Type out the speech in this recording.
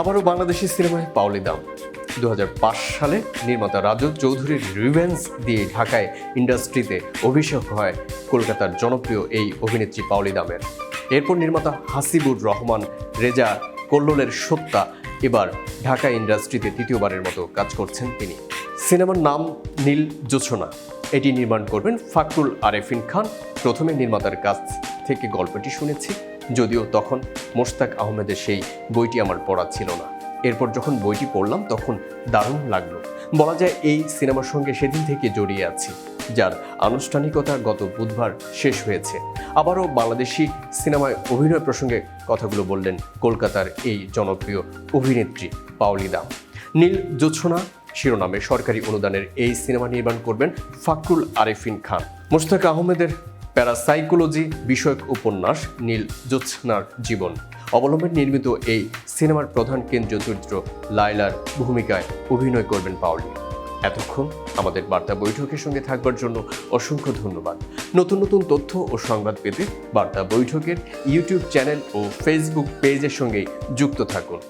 আবারও বাংলাদেশি সিনেমায় পাওলি দাম। দু হাজার পাঁচ সালে নির্মাতা রাজু চৌধুরীর রিভেন্স দিয়ে ঢাকায় ইন্ডাস্ট্রিতে অভিষেক হয় কলকাতার জনপ্রিয় এই অভিনেত্রী পাওলি দামের। এরপর নির্মাতা হাসিবুর রহমান, রেজা কল্লোলের সত্তা এবার ঢাকা ইন্ডাস্ট্রিতে তৃতীয়বারের মতো কাজ করছেন তিনি। সিনেমার নাম নীল জোছনা। এটি নির্মাণ করবেন ফাকরুল আরেফিন খান। প্রথমে নির্মাতার কাছ থেকে গল্পটি শুনেছি, যদিও তখন মোশতাক আহমেদের সেই বইটি আমার পড়া ছিল না। এরপর যখন বইটি পড়লাম, তখন দারুণ লাগল। বলা যায় এই সিনেমার সঙ্গে সেদিন থেকে জড়িয়ে আছি, যার আনুষ্ঠানিকতা গত বুধবার শেষ হয়েছে। আবারও বাংলাদেশি সিনেমায় অভিনয় প্রসঙ্গে কথাগুলো বললেন কলকাতার এই জনপ্রিয় অভিনেত্রী পাওলি দাম। নীল জোছনা শিরোনামে সরকারি অনুদানের এই সিনেমা নির্মাণ করবেন ফাকরুল আরেফিন খান। মোশতাক আহমেদের প্যারাসাইকোলজি বিষয়ক উপন্যাস নীল জোৎস্নার জীবন। অবলম্বনে নির্মিত এই সিনেমার প্রধান কেন্দ্রীয় চরিত্র লায়লার ভূমিকায় অভিনয় করবেন পাওলি। এতক্ষণ আমাদের বার্তা বৈঠকের সঙ্গে থাকবার জন্য অসংখ্য ধন্যবাদ। নতুন নতুন তথ্য ও সংবাদ পেতে বার্তা বৈঠকের ইউটিউব চ্যানেল ও ফেসবুক পেজের সঙ্গে যুক্ত থাকুন।